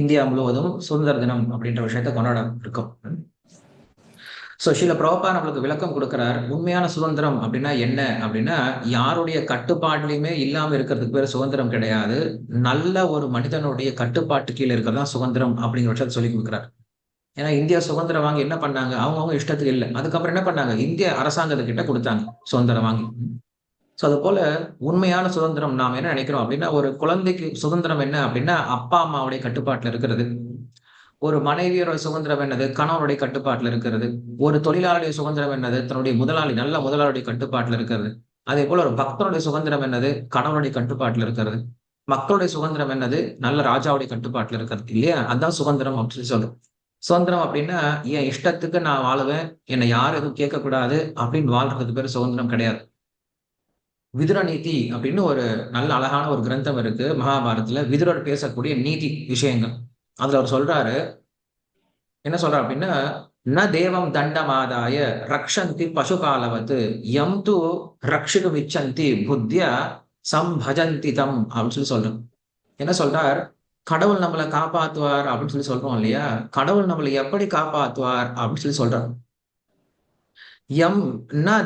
India முழுவதும் சுதந்திர தினம் அப்படின்ற விஷயத்த கொண்டாட இருக்கோம். ஸோ ஷீல பிரபா நம்மளுக்கு விளக்கம் கொடுக்குறார் உண்மையான சுதந்திரம் அப்படின்னா என்ன? அப்படின்னா யாருடைய கட்டுப்பாடுலையுமே இல்லாமல் இருக்கிறதுக்கு பேர் சுதந்திரம் கிடையாது. நல்ல ஒரு மனிதனுடைய கட்டுப்பாட்டு கீழே இருக்கிறது தான் சுதந்திரம் அப்படிங்கிற விஷயத்த சொல்லி கொடுக்குறார். ஏன்னா இந்தியா சுதந்திரம் வாங்கி என்ன பண்ணாங்க? அவங்கவுங்க இஷ்டத்துக்கு இல்லை. அதுக்கப்புறம் என்ன பண்ணாங்க? இந்திய அரசாங்கத்துக்கிட்ட கொடுத்தாங்க சுதந்திரம் வாங்கி. ஸோ அது போல உண்மையான சுதந்திரம் நாம் என்ன நினைக்கிறோம் அப்படின்னா ஒரு குழந்தைக்கு சுதந்திரம் என்ன அப்படின்னா அப்பா அம்மாவுடைய கட்டுப்பாட்டில் இருக்கிறது. ஒரு மனைவியோட சுதந்திரம் என்னது? கணவனுடைய கட்டுப்பாட்டில் இருக்கிறது. ஒரு தொழிலாளருடைய சுதந்திரம் என்னது? தன்னுடைய முதலாளி நல்ல முதலாளியுடைய கட்டுப்பாட்டில் இருக்கிறது. அதே போல ஒரு பக்தனுடைய சுதந்திரம் என்னது? கணவனுடைய கட்டுப்பாட்டில் இருக்கிறது. மக்களுடைய சுதந்திரம் என்னது? நல்ல ராஜாவுடைய கட்டுப்பாட்டில் இருக்கிறது. இல்லையா? அதுதான் சுதந்திரம் அப்படின்னு சொல்லுது சுதந்திரம் அப்படின்னா என் இஷ்டத்துக்கு நான் வாழுவேன் என்னை யாரும் எதுவும் கேட்கக்கூடாது அப்படின்னு வாழ்றதுக்கு பேர் சுதந்திரம் கிடையாது. விதுர நீதி அப்படின்னு ஒரு நல்ல அழகான ஒரு கிரந்தம் இருக்கு. மகாபாரதத்துல விதுரர் பேசக்கூடிய நீதி விஷயங்கள். அதுல அவர் சொல்றாரு என்ன சொல்றாரு அப்படின்னா ந தேவம் தண்டமாதாய ரக்ஷந்தி பசுகாலவத்து எம் து ரக்ஷிடு விச்சந்தி புத்தியா சம்பஜந்தி தம் அப்படின்னு சொல்லி சொல்றோம் என்ன சொல்றார்? கடவுள் நம்மளை காப்பாத்துவார் அப்படின்னு சொல்லி சொல்றோம் இல்லையா? கடவுள் நம்மளை எப்படி காப்பாத்துவார் அப்படின்னு சொல்லி சொல்றாரு. எம்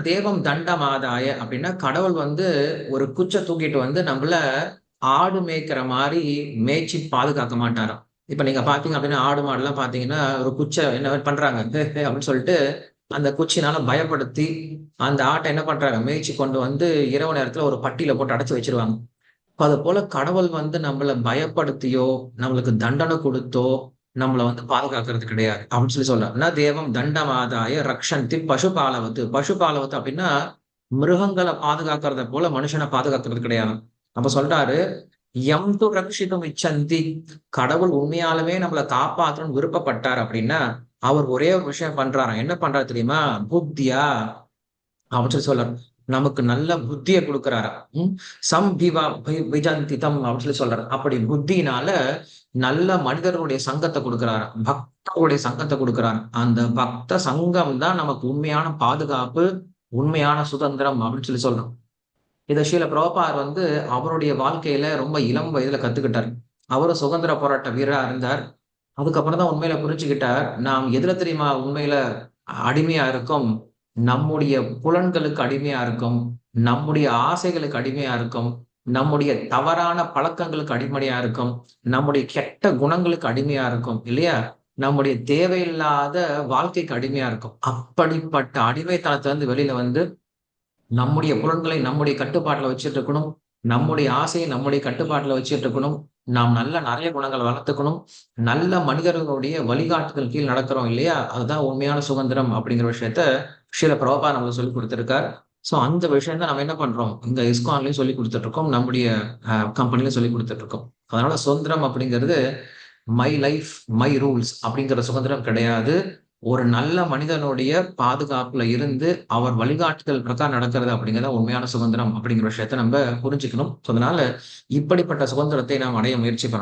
தேவம் தண்டமாதாய அப்படின்னா கடவுள் வந்து ஒரு குச்சை தூக்கிட்டு வந்து நம்மள ஆடு மேய்க்கிற மாதிரி மேய்ச்சி பாதுகாக்க மாட்டாராம். இப்ப நீங்க பாத்தீங்க அப்படின்னா ஆடு மாடுலாம் பாத்தீங்கன்னா ஒரு குச்சை என்ன பண்றாங்க. அப்படின்னு சொல்லிட்டு அந்த குச்சினால பயப்படுத்தி அந்த ஆட்டை என்ன பண்றாங்க? மேய்ச்சி கொண்டு வந்து இரவு நேரத்துல ஒரு பட்டியில போட்டு அடைச்சு வச்சிருவாங்க. அது போல கடவுள் வந்து நம்மளை பயப்படுத்தியோ நம்மளுக்கு தண்டனை கொடுத்தோ நம்மளை வந்து பாதுகாக்கிறது கிடையாது. அப்படின்னு சொல்லி சொல்றாங்க தேவம் தண்டமாதாய ரக்ஷந்தி பசுபாலவத்து. பசுபாலவத்து அப்படின்னா மிருகங்களை பாதுகாக்கிறத போல மனுஷனை பாதுகாக்கிறது கிடையாது. நம்ம சொல்றாரு எம் து ரக்ஷிதம் இச்சந்தி. கடவுள் உண்மையாலுமே நம்மளை காப்பாற்றணும்னு விருப்பப்பட்டார் அப்படின்னா அவர் ஒரே ஒரு விஷயம் பண்றாரு என்ன பண்றாரு தெரியுமா? புத்தியா? அப்படின்னு சொல்லி சொல்றாரு. நமக்கு நல்ல புத்தியை கொடுக்குறாரா? சம் பிவா விஜந்திதம் அப்படின்னு சொல்லி சொல்றாரு. அப்படி புத்தினால நல்ல மனிதர்களுடைய சங்கத்தை கொடுக்குறாரு? பக்தருடைய சங்கத்தை கொடுக்குறாரு. அந்த பக்த சங்கம் தான் நமக்கு உண்மையான பாதுகாப்பு உண்மையான சுதந்திரம் அப்படின்னு சொல்லி சொல்றோம். இதை ஷீல பிரபார் வந்து அவருடைய வாழ்க்கையில ரொம்ப இளம் வயதுல கத்துக்கிட்டார். அவரும் சுதந்திர போராட்ட வீரரா இருந்தார். அதுக்கப்புறம் தான் உண்மையில புரிஞ்சுக்கிட்டார். நாம் எதுல தெரியுமா உண்மையில அடிமையா இருக்கும்? நம்முடைய புலன்களுக்கு அடிமையா இருக்கும் நம்முடைய ஆசைகளுக்கு அடிமையா இருக்கும் நம்முடைய தவறான பழக்கங்களுக்கு அடிமையா இருக்கும் நம்முடைய கெட்ட குணங்களுக்கு அடிமையா இருக்கும் இல்லையா? நம்முடைய தேவையில்லாத வாழ்க்கைக்கு அடிமையா இருக்கும். அப்படிப்பட்ட அடிமைத்தனத்திலிருந்து வெளியில வந்து நம்முடைய புலன்களை நம்முடைய கட்டுப்பாட்டில் வச்சுட்டு இருக்கணும் நம்முடைய ஆசையை நம்முடைய கட்டுப்பாட்டில் வச்சுட்டு இருக்கணும் நாம் நல்ல நிறைய குணங்களை வளர்த்துக்கணும். நல்ல மனிதர்களுடைய வழிகாட்டுதல் கீழ் நடக்கிறோம் இல்லையா? அதுதான் உண்மையான சுதந்திரம் அப்படிங்கிற விஷயத்த ஸ்ரீல பிரபா நம்மளுக்கு சொல்லி கொடுத்துருக்கார். ஸோ அந்த விஷயம் தான் நம்ம என்ன பண்றோம்? இந்த இஸ்கான்லயும் சொல்லி கொடுத்துட்டு இருக்கோம் நம்முடைய கம்பெனிலையும் சொல்லி கொடுத்துட்டு இருக்கோம் அதனால சுதந்திரம் அப்படிங்கிறது மை லைஃப் மை ரூல்ஸ் அப்படிங்கிற சுதந்திரம் கிடையாது. ஒரு நல்ல மனிதனுடைய பாதுகாப்புல இருந்து அவர் வழிகாட்டுதல் பிரகாரம் நடக்கிறது அப்படிங்கிறத உண்மையான சுதந்திரம் அப்படிங்கிற விஷயத்த நம்ம புரிஞ்சுக்கணும். ஸோ அதனால இப்படிப்பட்ட சுதந்திரத்தை நாம் அடைய முயற்சி பண்ணணும்.